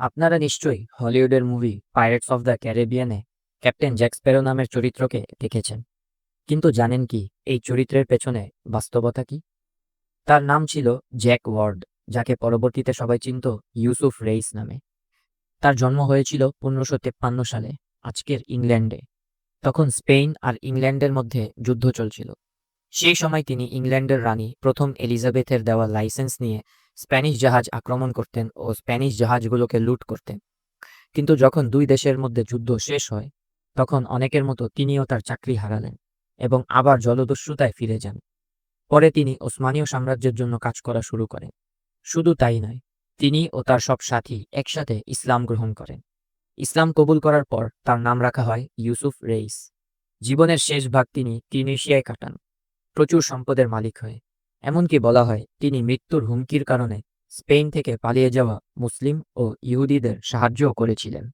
আপনারা নিশ্চয়ই হলিউডের মুভি পাইরেটস অফ দ্য ক্যারিবিয়ানে ক্যাপ্টেন জ্যাক স্প্যারো নামের চরিত্রকে দেখেছেন। কিন্তু জানেন কি এই চরিত্রের পেছনে বাস্তবতা কি? তার নাম ছিল জ্যাক ওয়ার্ড, যাকে পরবর্তীতে সবাই চিনত ইউসুফ রেইস নামে। তার জন্ম হয়েছিল পনেরোশো তেপ্পান্ন সালে, আজকের ইংল্যান্ডে। তখন স্পেন আর ইংল্যান্ডের মধ্যে যুদ্ধ চলছিল। সেই সময় তিনি ইংল্যান্ডের রানী প্রথম এলিজাবেথের দেওয়া লাইসেন্স নিয়ে স্প্যানিশ জাহাজ আক্রমণ করতেন ও স্প্যানিশ জাহাজগুলোকে লুট করতেন। কিন্তু যখন দুই দেশের মধ্যে যুদ্ধ শেষ হয়, তখন অনেকের মতো তিনিও তার চাকরি হারালেন এবং আবার জলদস্যুতায় ফিরে যান। পরে তিনি ওসমানীয় সাম্রাজ্যের জন্য কাজ করা শুরু করেন। শুধু তাই নয়, তিনি ও তার সব সাথী একসাথে ইসলাম গ্রহণ করেন। ইসলাম কবুল করার পর তার নাম রাখা হয় ইউসুফ রেইস। জীবনের শেষ ভাগ তিনি টিউনিশিয়ায় কাটান। প্রচুর সম্পদের মালিক হয়ে এমনকি বলা হয়, তিনি মৃত্যুর হুমকির কারণে স্পেন থেকে পালিয়ে যাওয়া মুসলিম ও ইহুদিদের সাহায্যও করেছিলেন।